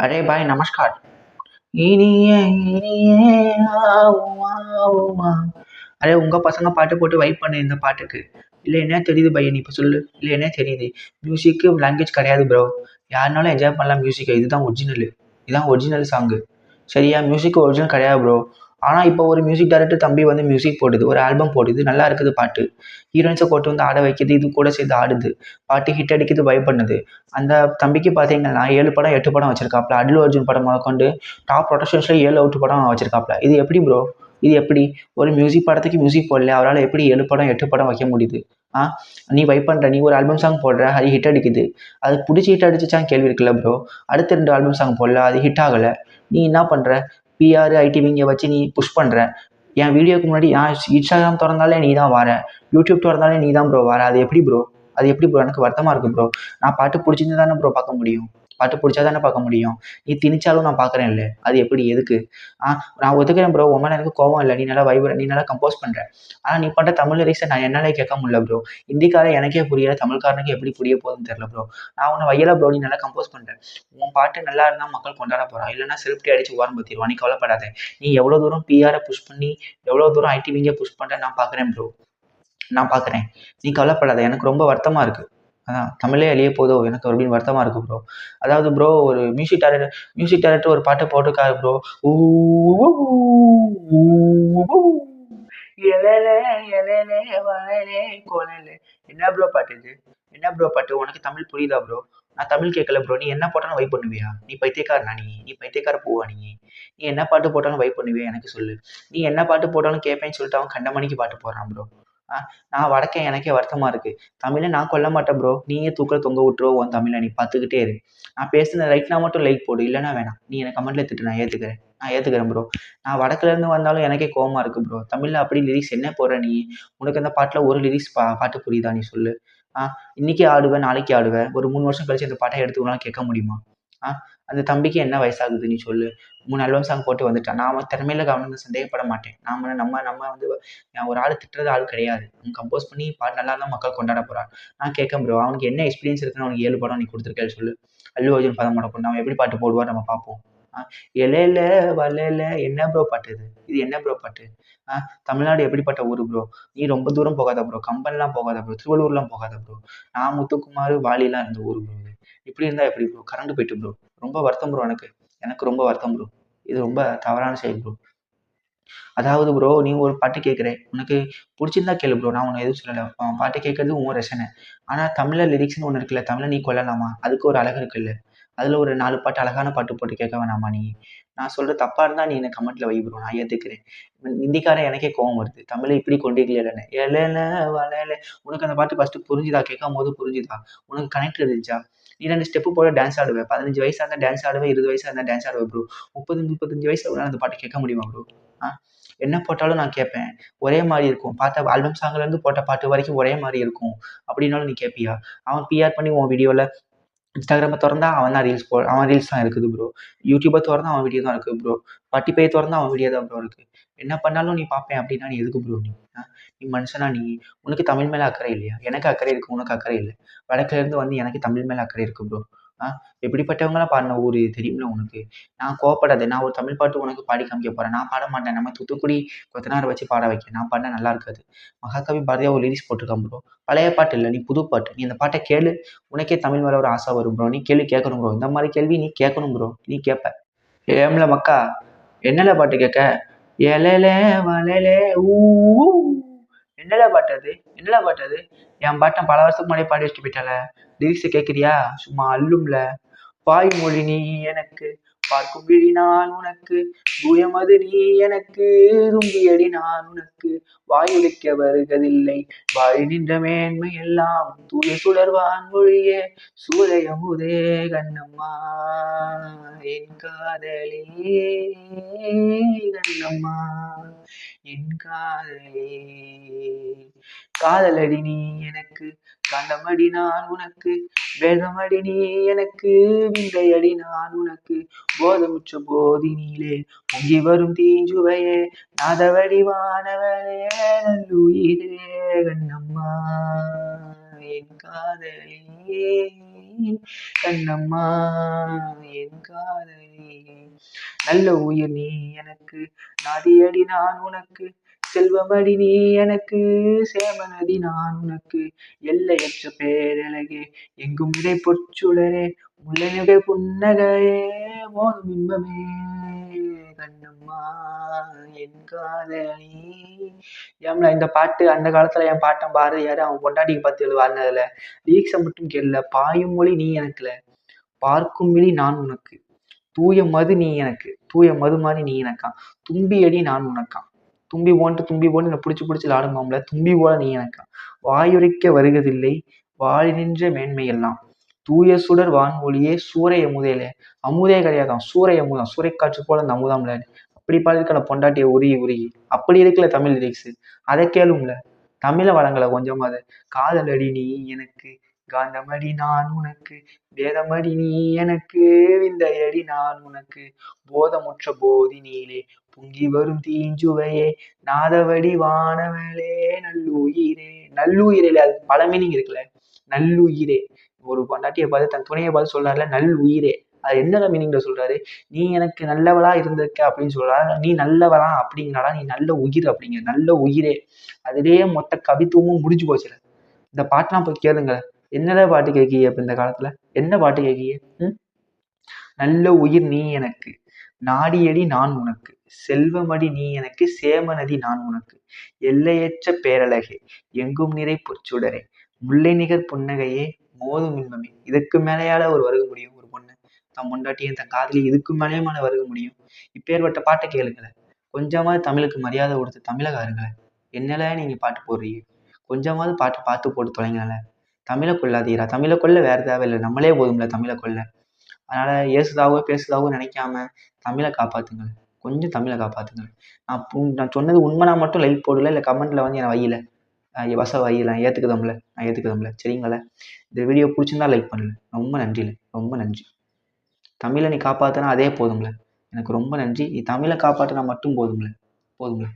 अरे भाई नमस्कार இனிய இனிய ஆவுமா ஆவுமா அரே உங்க பசங்க பாட்டு போட்டு வைப் பண்ணு இந்த பாட்டுக்கு இல்லை என்ன தெரியுது பையன் நீ இப்போ சொல்லு இல்லை என்ன தெரியுது மியூசிக்கு லாங்குவேஜ் கிடையாது ப்ரோ யாருனாலும் என்ஜாய் பண்ணலாம் மியூசிக்கை இதுதான் ஒரிஜினலு இதுதான் ஒரிஜினல் சாங்கு சரியா மியூசிக் ஒரிஜினல் கிடையாது ப்ரோ ஆனால் இப்போ ஒரு மியூசிக் டைரக்டர் தம்பி வந்து மியூசிக் போடுது ஒரு ஆல்பம் போடுது நல்லா இருக்குது பாட்டு. ஹீரோயின்ஸை போட்டு வந்து ஆட வைக்கிது இது கூட சேர்ந்து ஆடுது. பாட்டு ஹிட் அடிக்குது வைப் பண்ணுது. அந்த தம்பிக்கு பார்த்தீங்கன்னா ஏழு படம் எட்டு படம் வச்சிருக்காப்ல. அடில் அர்ஜுன் படம் முதற்கொண்டு டாப் ப்ரொடக்ஷன்ஸில் ஏழு அவுட் படம் வச்சிருக்காப்ல. இது எப்படி ப்ரோ இது எப்படி? ஒரு மியூசிக் படத்துக்கு மியூசிக் போடல அவரால் எப்படி ஏழு படம் எட்டு படம் வைக்க முடியுது? ஆ? நீ வைப் பண்ணுற நீ ஒரு ஆல்பம் சாங் போடுற அது ஹிட் அடிக்குது. அது பிடிச்சி ஹிட் அடிச்சிச்சான் கேள்வி இருக்குல்ல ப்ரோ அடுத்த ரெண்டு ஆல்பம் சாங் போடல அது ஹிட் ஆகலை. நீ என்ன பண்ணுற பிஆர் ஐடிவிங்க வச்சு நீ புஷ் பண்ணுற என் வீடியோக்கு முன்னாடி நான் இன்ஸ்டாகிராம் திறந்தாலே நீ தான் வர. யூடியூப் திறந்தாலே நீ தான் ப்ரோ வர. அது எப்படி ப்ரோ அது எப்படி ப்ரோ எனக்கு வருத்தமாக இருக்குது ப்ரோ நான் பாட்டு பிடிச்சிருந்து தானே ப்ரோ பார்க்க முடியும். பாட்டு பிடிச்சா தானே பார்க்க முடியும். நீ திணிச்சாலும் நான் பார்க்குறேன் இல்லை. அது எப்படி எதுக்கு? ஆ நான் ஒத்துக்கிறேன் ப்ரோ உன் மேலே எனக்கு கோவம் இல்லை. நீ நல்லா வைப்ர நீ நல்லா கம்போஸ் பண்ணுற ஆனால் நீ பண்ணுற தமிழ் லிரிக்ஸை நான் என்னால் கேட்க முடியல ப்ரோ ஹிந்திக்காரன் எனக்கே புரியல. தமிழ்காரனுக்கு எப்படி புரிய போகுதுன்னு தெரில ப்ரோ நான் உன்னை வையல ப்ரோ நீ நல்லா கம்போஸ் பண்ணுறேன் உன் பாட்டு நல்லா இருந்தால் மக்கள் கொண்டாட போகிறான் இல்லைனா செல்ஃப்டி அடிச்சு ஓரம் பற்றிடுவான் நீ கவலைப்படாத. நீ எவ்வளோ தூரம் பிஆரை புஷ் பண்ணி எவ்வளோ தூரம் ஐடிவிங்க புஷ் பண்ணுறேன் நான் பார்க்குறேன் ப்ரோ நான் பார்க்குறேன் நீ கவலைப்படாத. எனக்கு ரொம்ப வருத்தமாக இருக்குது அதான் தமிழே அழிய போதோ எனக்கு அப்படின்னு வருத்தமாக இருக்குது ப்ரோ அதாவது ப்ரோ ஒரு மியூசிக் டேரக்டர் மியூசிக் டேரக்டர் ஒரு பாட்டை போட்டிருக்காரு ப்ரோ என்ன ப்ரோ பாட்டு இது? என்ன ப்ரோ பாட்டு? உனக்கு தமிழ் புரியுதா ப்ரோ நான் தமிழ் கேட்கல ப்ரோ நீ என்ன போட்டாலும் வைப் பண்ணுவியா? நீ பைத்தியக்காரனா நீ? நீ பைத்தியக்கார போவா நீ? நீ என்ன பாட்டு போட்டாலும் வைப் பண்ணுவியா? எனக்கு சொல்லு. நீ என்ன பாட்டு போட்டாலும் கேட்பேன்னு சொல்லிட்டு அவன் கண்டமணிக்கு பாட்டு போடுறான் ப்ரோ நான் வடக்கன் எனக்கே வருத்தமாக இருக்குது தமிழை நான் கொல்ல மாட்டேன் ப்ரோ நீயே தூக்கில் தொங்க விட்டுருவ உன் தமிழை நீ பார்த்துக்கிட்டே இரு. நான் பேசுன ரைட்னா மட்டும் லைக் போடு இல்லைனா வேணாம். நீ எனக்கு கமெண்ட்டில் திட்டு நான் ஏற்றுக்கிறேன் நான் ஏற்றுக்கிறேன் ப்ரோ நான் வடக்குலேருந்து வந்தாலும் எனக்கே கோவமாக இருக்குது ப்ரோ தமிழில் அப்படி லிரிக்ஸ் என்ன போடுற நீ? உனக்கு அந்த பாட்டில் ஒரு லிரிக்ஸ் பா பாட்டு புரியுதா நீ சொல்லு? ஆ இன்றைக்கி ஆடுவேன் நாளைக்கு ஆடுவேன். ஒரு மூணு வருஷம் கழிச்சு அந்த பாட்டை எடுத்து உன்னால் கேட்க முடியுமா? ஆ அந்த தம்பிக்கு என்ன வயசாகுது நீ சொல்லு. மூணு ஆல்பம் சாங் போட்டு வந்துட்டான். நான் திறமையில கவனம் சந்தேகப்பட மாட்டேன். நாம நம்ம நம்ம வந்து நான் ஒரு ஆள் திட்டுறது ஆள் கிடையாது. அவன் கம்போஸ் பண்ணி பாட்டு நல்லா தான் மக்கள் கொண்டாட போறான். நான் கேட்க ப்ரோ அவனுக்கு என்ன எக்ஸ்பீரியன்ஸ் இருக்குன்னு அவனுக்கு ஏழு படம் நீ கொடுத்துருக்கேன்னு சொல்லு. அல்லு அர்ஜுன் பதம் பண்ண அவன் எப்படி பாட்டு போடுவார் நம்ம பார்ப்போம் இலையில வலையில என்ன ப்ரோ பாட்டு இது? இது என்ன ப்ரோ பாட்டு? ஆ தமிழ்நாடு எப்படிப்பட்ட ஊர் ப்ரோ நீ ரொம்ப தூரம் போகாத ப்ரோ கம்பன்லாம் போகாத ப்ரோ திருவள்ளூர்லாம் போகாத ப்ரோ நான் முத்துக்குமார் வாலிலாம் இருந்த ஊர் ப்ரோ இப்படி இருந்தால் எப்படி ப்ரோ கரண்ட் போயிட்டு ப்ரோ ரொம்ப வருத்தம் ப்ரோ எனக்கு. எனக்கு ரொம்ப வருத்தம் ப்ரோ இது ரொம்ப தவறான செயல் ப்ரோ அதாவது ப்ரோ நீ ஒரு பாட்டு கேட்குற உனக்கு பிடிச்சிருந்தா கேளு ப்ரோ நான் உன்னை எதுவும் சொல்லலை. பாட்டு கேட்கறது உன் ரசனை. ஆனால் தமிழில் லிரிக்ஸ்னு ஒன்று இருக்குல்ல தமிழை நீ கொல்லலாமா? அதுக்கு ஒரு அழகு இருக்குல்ல. அதில் ஒரு நாலு பாட்டு அழகான பாட்டு போட்டு கேட்க வேணாமா நீ? நான் சொல்கிற தப்பாக இருந்தால் நீ எனக்கு கமெண்ட்டில் வை ப்ரோ நான் ஏற்றுக்கிறேன் ஹிந்திக்காரன் எனக்கே கோவம் வருது. தமிழை இப்படி கொண்டிருக்கலன்னு எலல வளையல உனக்கு அந்த பாட்டு ஃபஸ்ட்டு புரிஞ்சுதா? கேட்கும் போது புரிஞ்சுதா? உனக்கு கனெக்ட் இருந்துச்சா? நீ ரெண்டு ஸ்டெப்பு போட டான்ஸ் ஆடுவேன். பதினஞ்சு வயசாக இருந்தால் டான்ஸ் ஆடுவேன் இருபது வயசாக இருந்தால் டான்ஸ் ஆடுவேன் ப்ரோ முப்பது முப்பத்தஞ்சு வயசில் உள்ள அந்த பாட்டு கேட்க முடியுமா ப்ரோ ஆ? என்ன போட்டாலும் நான் கேட்பேன். ஒரே மாதிரி இருக்கும். பார்த்த ஆல்பம் சாங்லேருந்து போட்ட பாட்டு வரைக்கும் ஒரே மாதிரி இருக்கும். அப்படின்னாலும் நீ கேட்பியா அவன் பிஆர் பண்ணி உன் வீடியோவில் இன்ஸ்டாகிராமை திறந்தா அவன் தான் ரீல்ஸ் போ அவன் ரீல்ஸ் தான் இருக்குது ப்ரோ யூடியூப்பை திறந்தா அவன் வீடியோ தான் இருக்குது ப்ரோ பட்டிப்பையை திறந்தா அவன் வீடியோ தான் ப்ரோ இருக்குது என்ன பண்ணாலும் நீ பார்ப்பேன் அப்படின்னா நீ எதுக்கு ப்ரோ நீ? நீ மனுஷனா நீ. உனக்கு தமிழ் மேலே அக்கறை இல்லையா? எனக்கு அக்கறை இருக்குது உனக்கு அக்கறை இல்லை. வடக்குலேருந்து வந்து எனக்கு தமிழ் மேலே அக்கறை இருக்குது ப்ரோ எப்படிப்பட்டவங்களாம் பாடின ஊர் தெரியும்ல உனக்கு? நான் கோவப்படாத நான் ஒரு தமிழ் பாட்டு உனக்கு பாடி காமிக்க போகிறேன் நான் பாட மாட்டேன். நம்ம தூத்துக்குடி கொத்தனாரை வச்சு பாட வைக்க. நான் பாடினா நல்லா இருக்காது. மகாகவி பாரதியா ஒரு லிரிக்ஸ் போட்டிருக்கான் ப்ரோ பழைய பாட்டு இல்லை நீ புது பாட்டு. நீ அந்த பாட்டை கேளு. உனக்கே தமிழ் மேலே ஒரு ஆசை வரும் ப்ரோ நீ கேள்வி கேட்கணும் ப்ரோ இந்த மாதிரி கேள்வி நீ கேட்கணும் ப்ரோ நீ கேட்ப ஏம்ல மக்கா? என்னல பாட்டு கேட்க? எலையில வலையில ஊ. என்னல பாட்டு அது? என்னல பாட்டு அது? என் பாட்டை பல வருஷத்துக்கு முன்னாடி பாடி வச்சுட்டு போயிட்டால லிரிக்ஸை கேட்குறியா சும்மா அல்லும்ல. வாய்மொழி நீ எனக்கு. பார்க்கும் விழி நான் உனக்கு தூயமது நீ எனக்கு தும்பியடி நான் உனக்கு. வாயுடிக்க வருகதில்லை வாய் நின்ற மேன்மை எல்லாம் தூய சுடர்வான் மொழியே. சூழையமுதே கண்ணம்மா என் காதலே கண்ணம்மா என் காதலே. காதலடி நீ எனக்கு கண்டமடி நான் உனக்கு வேதமடி நீ எனக்கு விந்தையடி நான் உனக்கு. போதமுற்ற போதினிலே பொங்கி வரும் தீஞ்சுவையே நாதவடி நாதவடிவானவளே நல்லுயிரே கண்ணம்மா என் காதலியே கண்ணம்மா என் காதலியே. நல்ல உயிர் நீ எனக்கு நதியடி நான் உனக்கு செல்வமடி நீ எனக்கு சேமநதி நான் உனக்கு. எல்லையற்ற பேரழகே எங்கும் இடை பொற்சுடரே முல்லைநகை புன்னகையே மோதும் இன்பமே கண்ணம்மா என் காதலி. ஏம்ல இந்த பாட்டு அந்த காலத்துல என் பாட்டன் பாரதியார் அவன் பொண்டாட்டிக்கு பார்த்து எழுவாருனதுல லீக்ஸை மட்டும் கேள்ல பாயும் மொழி நீ எனக்குல. பார்க்கும் விழி நான் உனக்கு. தூய மது நீ எனக்கு. தூய மது மாதிரி நீ எனக்கான் தும்பி அடி நான் உனக்கான் தும்பி போன்ட்டு தும்பி போட்டு என்னை பிடிச்சி பிடிச்சி விளாடுங்கோம்ல தும்பி போல நீ எனக்கு. வாயுரைக்க வருகதில்லை. வாழி நின்ற மேன்மையெல்லாம். தூய சுடர் வான்மொழியே சூரிய அமுதேலே அமுதே கிடையாதான் சூரிய அமுதம் சூறைக்காற்று போல அந்த அமுதாம்ல அப்படி பாடிருக்கல பொண்டாட்டியை உருகி உருகி. அப்படி இருக்குல்ல தமிழ் லிரிக்ஸ் அதை கேளும்ல. தமிழை வழங்கல கொஞ்சமாவது. காதலடி நீ எனக்கு. காந்தமடி நான் உனக்கு வேதமடி நீ எனக்கு விந்தையடி நான் உனக்கு. போதமுற்ற போதினிலே பொங்கி வரும் தீஞ்சுவையே நாதவடி வானவளே நல்லுயிரே. நல்லுயிரே அது பல மீனிங் இருக்குல்ல? நல்லுயிரே. ஒரு பொண்டாட்டியை பார்த்து தன் துணையை பார்த்து சொல்றாருல நல்லுயிரே. அது என்ன மீனிங்ல சொல்றாரு? நீ எனக்கு நல்லவளா இருந்திருக்க அப்படின்னு சொல்றாரு. நீ நல்லவளா அப்படிங்கிறாடா நீ நல்ல உயிர் அப்படிங்கிற நல்ல உயிரே. அதுலேயே மொத்த கவித்துவமும் முடிஞ்சு போச்சுல இந்த பாட்டெல்லாம் போய் கேளுங்க என்னடா பாட்டு கேட்கிய அப்போ இந்த காலத்துல? என்ன பாட்டு கேட்கிய நல்ல உயிர் நீ எனக்கு நாடியடி நான் உனக்கு செல்வமடி நீ எனக்கு சேமநதி நான் உனக்கு எல்லையற்ற பேரழகே எங்கும் நிறை பொற்சுடரே முல்லை நிகர் புன்னகையே மோதும் இன்பமே. இதுக்கு மேலேயால ஒரு வருக முடியும் ஒரு பொண்ணு. தன் முண்டாட்டியும் தன் காதலி இதுக்கு மேலேயும் மேலே வருக முடியும். இப்பேற்பட்ட பாட்டை கேளுங்களேன். கொஞ்சமாவது தமிழுக்கு மரியாதை கொடுத்து தமிழகாருங்களேன் என்னல நீங்க பாட்டு போடுறீங்க? கொஞ்சமாவது பாட்டு பார்த்து போட்டு தொலைங்களேன். தமிழை கொள்ளாதீரா? தமிழை கொள்ள வேறு தேவையில்லை நம்மளே போதும்ல தமிழை கொள்ள அதனால் ஏசுதாவோ பேசுதாவோ நினைக்காம தமிழை காப்பாற்றுங்க கொஞ்சம் தமிழை காப்பாற்றுங்க நான் நான் சொன்னது உண்மைனா மட்டும் லைக் போடல இல்லை கமெண்ட்டில் வந்து என்னை வையில வச வையில நான் ஏற்றுக்குதம்ல நான் ஏற்றுக்குதம்ல சரிங்களா? இந்த வீடியோ பிடிச்சிருந்தா லைக் பண்ணல ரொம்ப நன்றில. ரொம்ப நன்றி. தமிழை நீ காப்பாற்றினா அதே போதும்ல. எனக்கு ரொம்ப நன்றி. நீ தமிழை காப்பாற்றினா மட்டும் போதும்ல. போதும்ல.